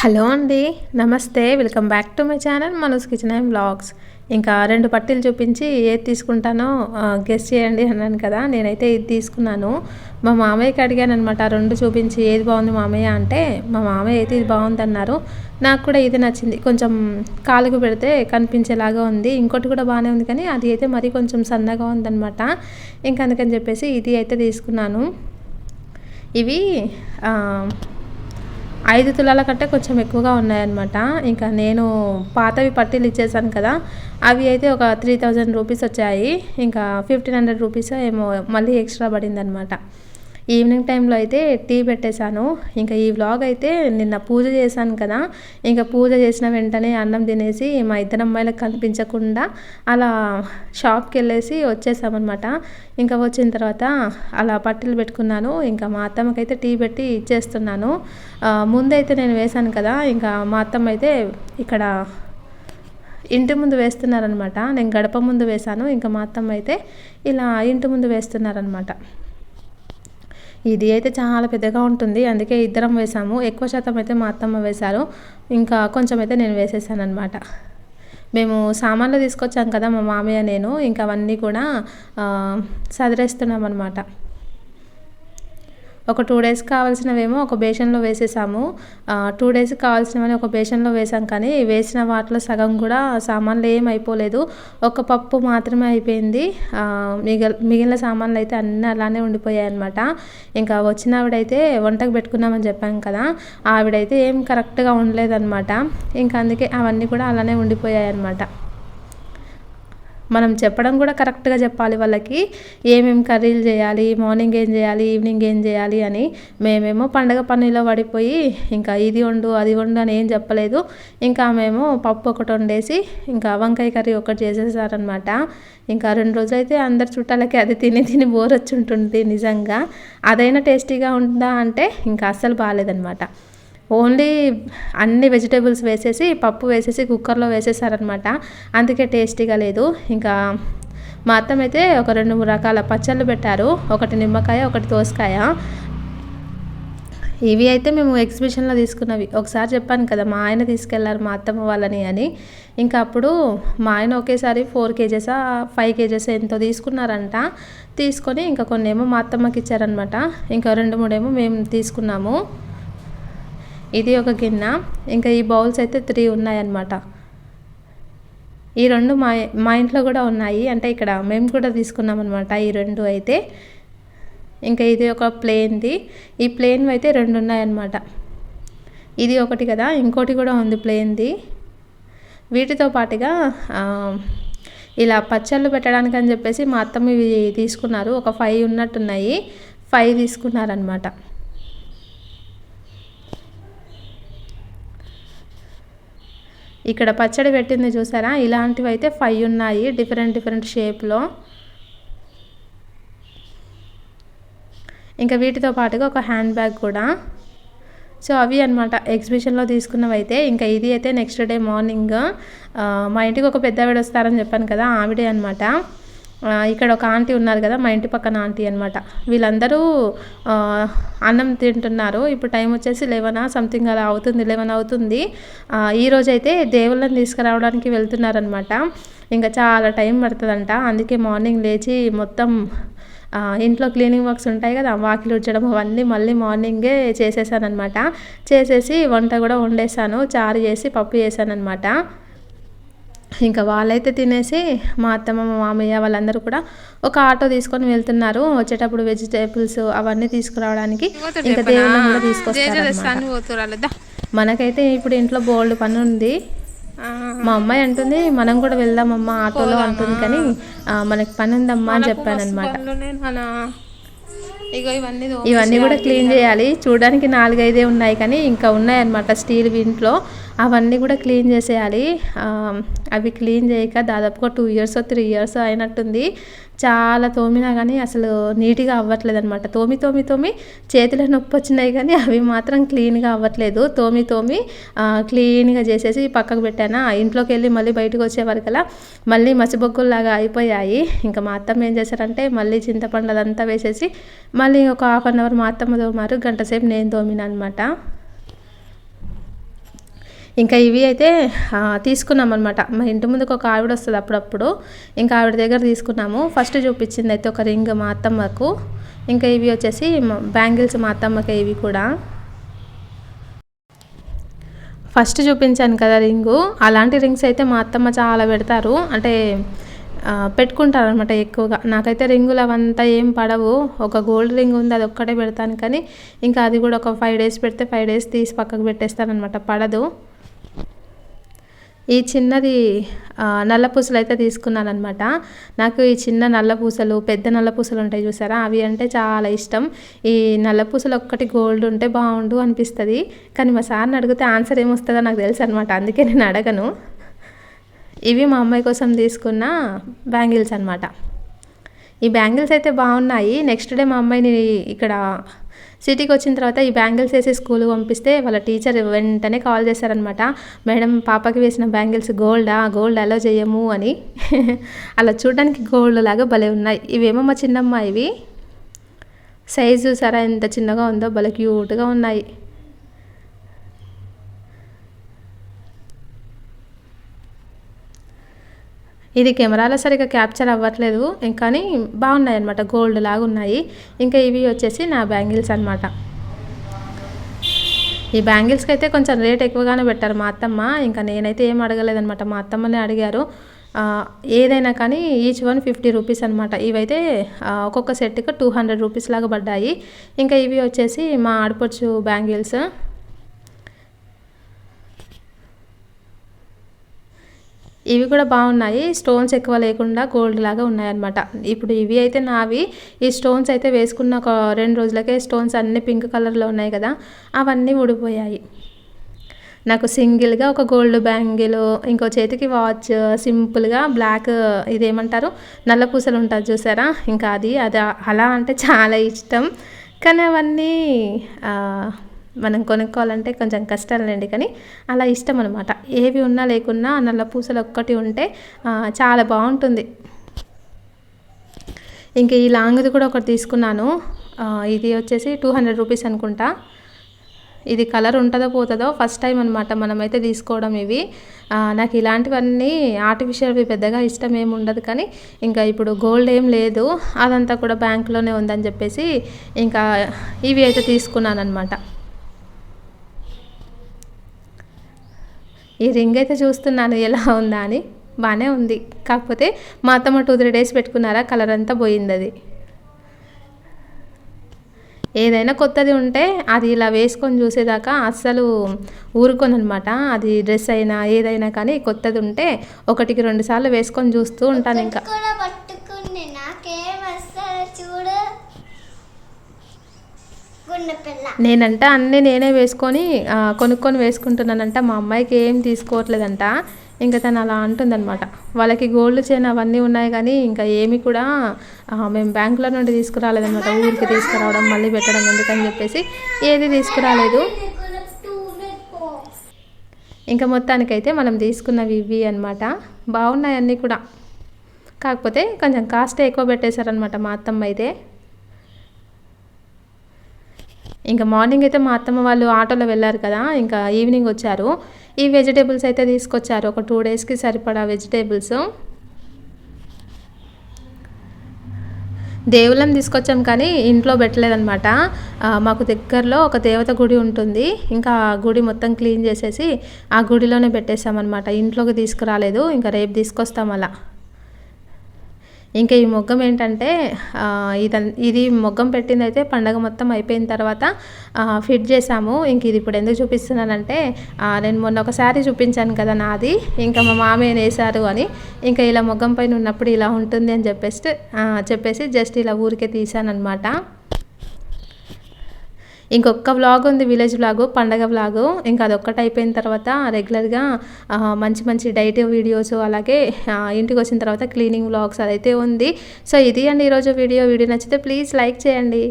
Hello అండి నమస్తే. Welcome back to my channel Manoj kitchen and blogs. ఇంకా రెండు పట్టీలు చూపించి ఏది తీసుకుంటానో గెస్ట్ చేయండి అన్నాను కదా. నేనైతే ఇది తీసుకున్నాను. మా మామయ్యకి అడిగాను అనమాట రెండు చూపించి ఏది బాగుంది మామయ్య అంటే. మా మామయ్య అయితే ఇది బాగుంది అన్నారు నాకు కూడా ఇది నచ్చింది. కొంచెం కాలుకు పెడితే కనిపించేలాగా ఉంది. ఇంకోటి కూడా బాగానే ఉంది కానీ అది అయితే మరీ కొంచెం సన్నగా ఉందన్నమాట. ఇంకా అందుకని చెప్పేసి ఇది అయితే తీసుకున్నాను. ఇవి ఐదు తులాల కంటే కొంచెం ఎక్కువగా ఉన్నాయన్నమాట. ఇంకా నేను పాతవి పట్టీలు ఇచ్చేసాను కదా అవి అయితే ఒక త్రీ థౌజండ్ రూపీస్ వచ్చాయి. ఇంకా ఫిఫ్టీన్ హండ్రెడ్ రూపీస్ ఏమో మళ్ళీ ఎక్స్ట్రా పడింది అనమాట ఈవినింగ్ టైంలో అయితే టీ పెట్టేశాను. ఇంకా ఈ వ్లాగ్ అయితే నిన్న పూజ చేశాను కదా. ఇంకా పూజ చేసిన వెంటనే అన్నం తినేసి మా ఇద్దరు అమ్మాయిలకు కనిపించకుండా అలా షాప్కి వెళ్ళేసి వచ్చేసామన్నమాట. ఇంకా వచ్చిన తర్వాత అలా పట్టీలు పెట్టుకున్నాను. ఇంకా మా అత్తమ్మకైతే టీ పెట్టి ఇచ్చేస్తున్నాను. ముందైతే నేను వేశాను కదా. ఇంకా మా అత్తమ్మ అయితే ఇక్కడ ఇంటి ముందు వేస్తున్నారనమాట నేను గడప ముందు వేశాను. ఇంకా మా అత్తమ్మ అయితే ఇలా ఇంటి ముందు వేస్తున్నారనమాట ఇది అయితే చాలా పెద్దగా ఉంటుంది. అందుకే ఇద్దరం వేసాము. ఎక్కువ శాతం అయితే మా అత్తమ్మ వేశారు. ఇంకా కొంచెం అయితే నేను వేసేసాను అనమాట మేము సామాన్లు తీసుకొచ్చాం కదా మా మామయ్య నేను. ఇంకా అవన్నీ కూడా సదిరేస్తున్నాం అనమాట ఒక టూ డేస్ కావాల్సినవేమో ఒక బేషన్లో వేసేసాము. టూ డేస్ కావాల్సినవని ఒక బేషన్లో వేసాం కానీ వేసిన వాటిలో సగం కూడా సామాన్లు ఏం అయిపోలేదు. ఒక పప్పు మాత్రమే అయిపోయింది. మిగిలి మిగిలిన సామాన్లు అయితే అన్నీ అలానే ఉండిపోయాయి అనమాట ఇంకా వచ్చిన ఆవిడైతే వంటకు పెట్టుకున్నామని చెప్పాం కదా ఆవిడైతే ఏం కరెక్ట్గా ఉండలేదన్నమాట. ఇంకా అందుకే అవన్నీ కూడా అలానే ఉండిపోయాయి అనమాట మనం చెప్పడం కూడా కరెక్ట్గా చెప్పాలి వాళ్ళకి. ఏమేమి కర్రీలు చేయాలి మార్నింగ్ ఏం చేయాలి ఈవినింగ్ ఏం చేయాలి అని మేమేమో పండగ పనిలో పడిపోయి ఇంకా ఇది వండు అది వండు అని ఏం చెప్పలేదు. ఇంకా మేము పప్పు ఒకటి వండేసి ఇంకా వంకాయ కర్రీ ఒకటి చేసేసారనమాట ఇంకా రెండు రోజులైతే అందరు చుట్టాలకి అది తిని తిని బోర్ వచ్చి ఉంటుంది నిజంగా. అదైనా టేస్టీగా ఉంటుందా అంటే ఇంకా అస్సలు బాగాలేదనమాట ఓన్లీ అన్ని వెజిటేబుల్స్ వేసేసి పప్పు వేసేసి కుక్కర్లో వేసేసారనమాట. అందుకే టేస్టీగా లేదు. ఇంకా మా అత్తమైతే ఒక రెండు మూడు రకాల పచ్చళ్ళు పెట్టారు. ఒకటి నిమ్మకాయ ఒకటి దోసకాయ. ఇవి అయితే మేము ఎగ్జిబిషన్లో తీసుకున్నవి. ఒకసారి చెప్పాను కదా మా ఆయన తీసుకెళ్ళారు మా అత్తమ్మ వాళ్ళని అని. ఇంకా అప్పుడు మా ఆయన ఒకేసారి ఫోర్ కేజెసా ఫైవ్ కేజెస్ ఎంతో తీసుకున్నారంట. తీసుకొని ఇంకా కొన్ని ఏమో మా అత్తమ్మకి ఇచ్చారనమాట. ఇంకా రెండు మూడేమో మేము తీసుకున్నాము. ఇది ఒక గిన్నె. ఇంకా ఈ బౌల్స్ అయితే త్రీ ఉన్నాయన్నమాట. ఈ రెండు మా మా ఇంట్లో కూడా ఉన్నాయి. అంటే ఇక్కడ మేము కూడా తీసుకున్నాం అనమాట ఈ రెండు అయితే. ఇంకా ఇది ఒక ప్లేన్ది. ఈ ప్లేన్ అయితే రెండు ఉన్నాయన్నమాట. ఇది ఒకటి కదా ఇంకోటి కూడా ఉంది ప్లేన్ది. వీటితో పాటుగా ఇలా పచ్చళ్ళు పెట్టడానికి అని చెప్పేసి మా అత్తమ్మ ఇవి తీసుకున్నారు. ఒక ఫైవ్ ఉన్నట్టున్నాయి. ఫైవ్ తీసుకున్నారనమాట ఇక్కడ పచ్చడి పెట్టింది చూసారా? ఇలాంటివి అయితే ఫైవ్ ఉన్నాయి డిఫరెంట్ డిఫరెంట్ షేప్లో ఇంకా వీటితో పాటుగా ఒక హ్యాండ్ బ్యాగ్ కూడా. సో అవి అనమాట ఎగ్జిబిషన్లో తీసుకున్నవి అయితే ఇంకా ఇది అయితే నెక్స్ట్ డే మార్నింగ్ మా ఇంటికి ఒక పెద్ద ఆవిడ వస్తారని చెప్పాను కదా ఆవిడే అనమాట ఇక్కడ ఒక ఆంటీ ఉన్నారు కదా మా ఇంటి పక్కన ఆంటీ అనమాట వీళ్ళందరూ అన్నం తింటున్నారు. ఇప్పుడు టైం వచ్చేసి లెవెన్ సంథింగ్ అలా అవుతుంది లెవెన్ అవుతుంది. ఈరోజు అయితే దేవుళ్ళని తీసుకురావడానికి వెళ్తున్నారనమాట ఇంకా చాలా టైం పడుతుందంట. అందుకే మార్నింగ్ లేచి మొత్తం ఇంట్లో క్లీనింగ్ వర్క్స్ ఉంటాయి కదా వాకిలు ఉడ్చడం అవన్నీ మళ్ళీ మార్నింగే చేసేసాను అనమాట చేసేసి వంట కూడా వండేసాను చారు చేసి పప్పు చేశాను అనమాట ఇంకా వాళ్ళైతే తినేసి మా అత్తమ్మ మా మామయ్య వాళ్ళందరూ కూడా ఒక ఆటో తీసుకొని వెళ్తున్నారు. వచ్చేటప్పుడు వెజిటేబుల్స్ అవన్నీ తీసుకురావడానికి ఇంకా దేవుళ్ళని కూడా తీసుకొస్తారు మనకైతే ఇప్పుడు ఇంట్లో బోల్డ్ పని ఉంది. మా అమ్మాయి అంటుంది మనం కూడా వెళ్దామమ్మా ఆటోలో అంటుంది కానీ మనకి పని ఉందమ్మా అని చెప్పాను అనమాట ఇవన్నీ కూడా క్లీన్ చేయాలి. చూడడానికి నాలుగైదే ఉన్నాయి కానీ ఇంకా ఉన్నాయన్నమాట స్టీల్ ఇంట్లో. అవన్నీ కూడా క్లీన్ చేసేయాలి. అవి క్లీన్ చేయక దాదాపుగా టూ ఇయర్స్ త్రీ ఇయర్స్ అయినట్టుంది. చాలా తోమినా కానీ అసలు నీట్గా అవ్వట్లేదు అనమాట తోమి తోమి తోమి చేతిలో నొప్పి వచ్చినాయి కానీ అవి మాత్రం క్లీన్గా అవ్వట్లేదు. తోమి తోమి క్లీన్గా చేసేసి పక్కకు పెట్టాను. ఇంట్లోకి వెళ్ళి మళ్ళీ బయటకు వచ్చే వరకలా మళ్ళీ మసిబొగ్గుల్లాగా అయిపోయాయి. ఇంకా మా అత్తమ్మ ఏం చేశారంటే మళ్ళీ చింతపండు అదంతా వేసేసి మళ్ళీ ఒక హాఫ్ అన్ అవర్ మా అత్తమ్మ తోమారు. గంట సేపు నేను తోమిన అనమాట ఇంకా ఇవి అయితే తీసుకున్నాం అనమాట మా ఇంటి ముందుకు ఒక ఆవిడ వస్తుంది అప్పుడప్పుడు. ఇంకా ఆవిడ దగ్గర తీసుకున్నాము. ఫస్ట్ చూపించింది అయితే ఒక రింగ్ మా అత్తమ్మకు. ఇంకా ఇవి వచ్చేసి బ్యాంగిల్స్ మా అత్తమ్మకి ఇవి కూడా. ఫస్ట్ చూపించాను కదా రింగు. అలాంటి రింగ్స్ అయితే మా అత్తమ్మ చాలా పెడతారు. అంటే పెట్టుకుంటారు అనమాట ఎక్కువగా. నాకైతే రింగులు అవంతా ఏం పడవు. ఒక గోల్డ్ రింగ్ ఉంది అది ఒక్కటే పెడతాను. కానీ ఇంకా అది కూడా ఒక ఫైవ్ డేస్ పెడితే ఫైవ్ డేస్ తీసి పక్కకు పెట్టేస్తానమాట పడదు. ఈ చిన్నది నల్ల పూసలు అయితే తీసుకున్నాను అనమాట నాకు ఈ చిన్న నల్ల పూసలు పెద్ద నల్ల పూసలు ఉంటాయి చూసారా? అవి అంటే చాలా ఇష్టం. ఈ నల్ల పూసలు ఒక్కటి గోల్డ్ ఉంటే బాగుండు అనిపిస్తుంది. కానీ మా సార్ని అడిగితే ఆన్సర్ ఏమొస్తుందో నాకు తెలుసు అనమాట అందుకే నేను అడగను. ఇవి మా అమ్మాయి కోసం తీసుకున్న బ్యాంగిల్స్ అనమాట ఈ బ్యాంగిల్స్ అయితే బాగున్నాయి. నెక్స్ట్ డే మా అమ్మాయిని ఇక్కడ సిటీకి వచ్చిన తర్వాత ఈ బ్యాంగిల్స్ వేసి స్కూల్కి పంపిస్తే వాళ్ళ టీచర్ వెంటనే కాల్ చేశారనమాట మేడం పాపకి వేసిన బ్యాంగిల్స్ గోల్డా? గోల్డ్ అలో చేయము అని. అలా చూడడానికి గోల్డ్ లాగా భలే ఉన్నాయి. ఇవేమో మా చిన్నమ్మ ఇవి. సైజు సరే ఎంత చిన్నగా ఉందో భలే క్యూట్గా ఉన్నాయి. ఇది కెమెరాలో సరిగ్గా క్యాప్చర్ అవ్వట్లేదు. కానీ బాగున్నాయి అనమాట గోల్డ్ లాగా ఉన్నాయి. ఇంకా ఇవి వచ్చేసి నా బ్యాంగిల్స్ అనమాట ఈ బ్యాంగిల్స్కి అయితే కొంచెం రేట్ ఎక్కువగానే పెట్టారు మా అత్తమ్మ. ఇంకా నేనైతే ఏం అడగలేదనమాట మా అత్తమ్మనే అడిగారు. ఏదైనా కానీ ఈచ్ వన్ ఫిఫ్టీ రూపీస్ అనమాట ఇవైతే ఒక్కొక్క సెట్కి టూ హండ్రెడ్ రూపీస్ లాగా పడ్డాయి. ఇంకా ఇవి వచ్చేసి మా ఆడపడుచు బ్యాంగిల్స్. ఇవి కూడా బాగున్నాయి. స్టోన్స్ ఎక్కువ లేకుండా గోల్డ్ లాగా ఉన్నాయన్నమాట. ఇప్పుడు ఇవి అయితే నావి. ఈ స్టోన్స్ అయితే వేసుకున్న ఒక రెండు రోజులకే స్టోన్స్ అన్నీ పింక్ కలర్లో ఉన్నాయి కదా. అవన్నీ ఊడిపోయాయి. నాకు సింగిల్గా ఒక గోల్డ్ బ్యాంగిల్ ఇంకో చేతికి వాచ్ సింపుల్గా బ్లాక్ ఇదేమంటారు? నల్ల పూసలు ఉంటుంది చూసారా? ఇంకా అది అది అలా అంటే చాలా ఇష్టం. కానీ అవన్నీ మనం కొనుక్కోవాలంటే కొంచెం కష్టాలండి కానీ అలా ఇష్టం అనమాట ఏవి ఉన్నా లేకున్నా నల్ల పూసలు ఒక్కటి ఉంటే చాలా బాగుంటుంది. ఇంక ఈ లాంగ్ది కూడా ఒకటి తీసుకున్నాను. ఇది వచ్చేసి టూ హండ్రెడ్ రూపీస్ అనుకుంటా. ఇది కలర్ ఉంటుందో పోతుందో ఫస్ట్ టైం అనమాట మనమైతే తీసుకోవడం ఇవి. నాకు ఇలాంటివన్నీ ఆర్టిఫిషియల్వి పెద్దగా ఇష్టం ఏమి ఉండదు కానీ ఇంకా ఇప్పుడు గోల్డ్ ఏం లేదు. అదంతా కూడా బ్యాంకులోనే ఉందని చెప్పేసి ఇంకా ఇవి అయితే తీసుకున్నాను అనమాట ఈ రింగ్ అయితే చూస్తున్నాను ఎలా ఉందా అని. బాగానే ఉంది. కాకపోతే మా అత్తమ్మ టూ త్రీ డేస్ పెట్టుకున్నారా కలర్ అంతా పోయింది అది ఏదైనా కొత్తది ఉంటే అది ఇలా వేసుకొని చూసేదాకా అస్సలు ఊరుకొని అనమాట అది డ్రెస్ అయినా ఏదైనా కానీ కొత్తది ఉంటే ఒకటికి రెండు సార్లు వేసుకొని చూస్తూ ఉంటాను ఇంకా. నేనంట అన్నీ నేనే వేసుకొని కొనుక్కొని వేసుకుంటున్నానంట. మా అమ్మాయికి ఏం తీసుకోవట్లేదంట. ఇంకా తను అలా అంటుందన్నమాట. వాళ్ళకి గోల్డ్ చైన్ అవన్నీ ఉన్నాయి కానీ ఇంకా ఏమి కూడా మేము బ్యాంకులో నుండి తీసుకురాలేదన్నమాట. ఊరికి తీసుకురావడం మళ్ళీ పెట్టడం ఎందుకని చెప్పేసి ఏది తీసుకురాలేదు. ఇంకా మొత్తానికైతే మనం తీసుకున్నవి ఇవి అనమాట బాగున్నాయి అన్నీ కూడా. కాకపోతే కొంచెం కాస్ట్ ఎక్కువ పెట్టేశారనమాట మా అత్తమ్మ అయితే. ఇంకా మార్నింగ్ అయితే మా అత్తమ్మ వాళ్ళు ఆటోలో వెళ్ళారు కదా ఇంకా ఈవినింగ్ వచ్చారు. ఈ వెజిటేబుల్స్ అయితే తీసుకొచ్చారు ఒక టూ డేస్కి సరిపడా వెజిటేబుల్స్. దేవుళ్ళం తీసుకొచ్చాం కానీ ఇంట్లో పెట్టలేదనమాట మాకు దగ్గరలో ఒక దేవత గుడి ఉంటుంది ఇంకా ఆ గుడి మొత్తం క్లీన్ చేసేసి ఆ గుడిలోనే పెట్టేసామన్నమాట ఇంట్లోకి తీసుకురాలేదు ఇంకా రేపు తీసుకొస్తాం అలా. ఇంకా ఈ మొగ్గం ఏంటంటే ఇది ఇది మొగ్గం పెట్టింది అయితే పండగ మొత్తం అయిపోయిన తర్వాత ఫిట్ చేసాము ఇంక ఇది ఇప్పుడు ఎందుకు చూపిస్తున్నానంటే నేను మొన్న ఒక శారీ చూపించాను కదా నాది. ఇంకా మా మామయ్య వేశారు అని. ఇంకా ఇలా మొగ్గం పైన ఉన్నప్పుడు ఇలా ఉంటుంది అని చెప్పేసి చెప్పేసి జస్ట్ ఇలా ఊరికే తీసాను అనమాట ఇంకొక వ్లాగ్ ఉంది విలేజ్ వ్లాగ్ పండగ వ్లాగ్ ఇంకా అదొక్కటి అయిపోయిన తర్వాత రెగ్యులర్గా మంచి మంచి డైట్ వీడియోస్ అలాగే ఇంటికి వచ్చిన తర్వాత క్లీనింగ్ వ్లాగ్స్ అదైతే ఉంది. సో ఇది అండి ఈరోజు వీడియో. వీడియో నచ్చితే ప్లీజ్ లైక్ చేయండి.